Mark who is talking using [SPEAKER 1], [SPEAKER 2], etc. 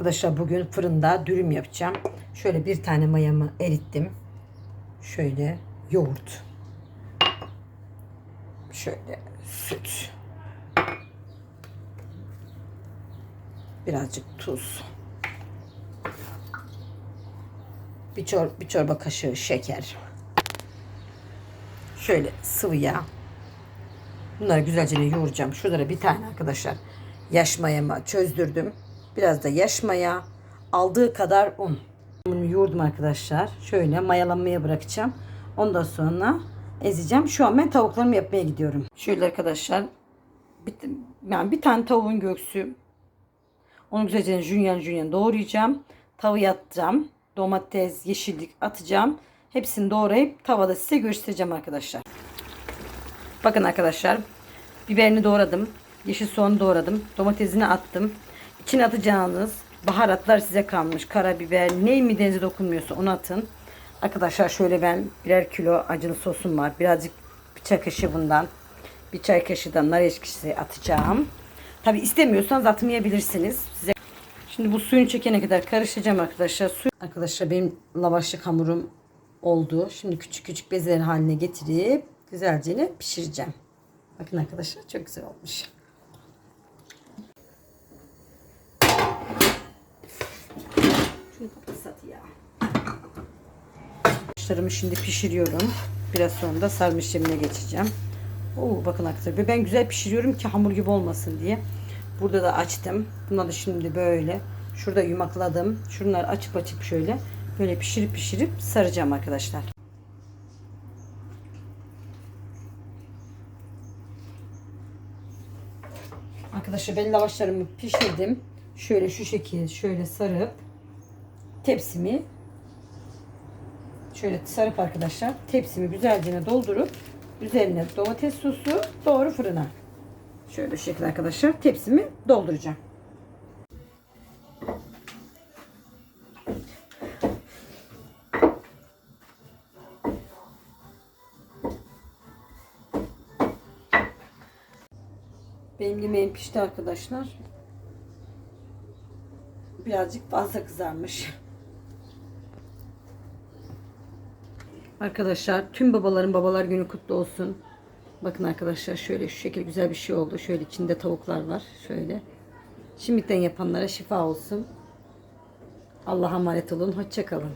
[SPEAKER 1] Arkadaşlar bugün fırında dürüm yapacağım. Şöyle bir tane mayamı erittim. Şöyle yoğurt. Şöyle süt. Birazcık tuz. Bir, çor bir çorba kaşığı şeker. Şöyle sıvı yağ. Bunları güzelce yoğuracağım. Şuralara bir tane arkadaşlar yaş mayamı çözdürdüm. Biraz da yaş maya. Aldığı kadar un. Bunu yoğurdum arkadaşlar. Şöyle mayalanmaya bırakacağım. Ondan sonra ezeceğim. Şu an ben tavuklarımı yapmaya gidiyorum. Şöyle arkadaşlar bir, yani bir tane tavuğun göğsü. Onu güzelce jünyen jünyen doğrayacağım. Tavaya atacağım. Domates, yeşillik atacağım. Hepsini doğrayıp tavada size göstereceğim arkadaşlar. Bakın arkadaşlar. Biberini doğradım. Yeşil soğanı doğradım. Domatesini attım. İçine atacağınız baharatlar size kalmış. Karabiber, ne midenize dokunmuyorsa onu atın. Arkadaşlar şöyle ben birer kilo acılı sosum var. Birazcık bir çay kaşığı bundan. Bir çay kaşığı da nar eşkisi atacağım. Tabi istemiyorsanız atmayabilirsiniz. Size Şimdi bu suyunu çekene kadar karıştıracağım arkadaşlar. Su... Arkadaşlar benim lavaşlık hamurum oldu. Şimdi küçük küçük bezeler haline getirip güzelce pişireceğim. Bakın arkadaşlar çok güzel olmuş. Kapatsak ya. Haşlarımı şimdi pişiriyorum. Biraz sonra da sarma işlemine geçeceğim. Oo, bakın arkadaşlar ben güzel pişiriyorum ki hamur gibi olmasın diye. Burada da açtım. Bunları şimdi böyle şurada yumakladım. Şunları açıp açıp şöyle böyle pişirip pişirip saracağım arkadaşlar. Arkadaşlar ben lavaşlarımı pişirdim. Şöyle şu şekilde şöyle sarıp tepsimi şöyle sarıp arkadaşlar tepsimi güzelce doldurup üzerine domates sosu doğru fırına. Şöyle şu şekilde arkadaşlar tepsimi dolduracağım. Benim yemeğim pişti arkadaşlar. Birazcık fazla kızarmış. Arkadaşlar tüm babaların babalar günü kutlu olsun. Bakın arkadaşlar şöyle şu şekil güzel bir şey oldu. Şöyle içinde tavuklar var. Şöyle. Şimdiden yapanlara şifa olsun. Allah'a emanet olun. Hoşçakalın.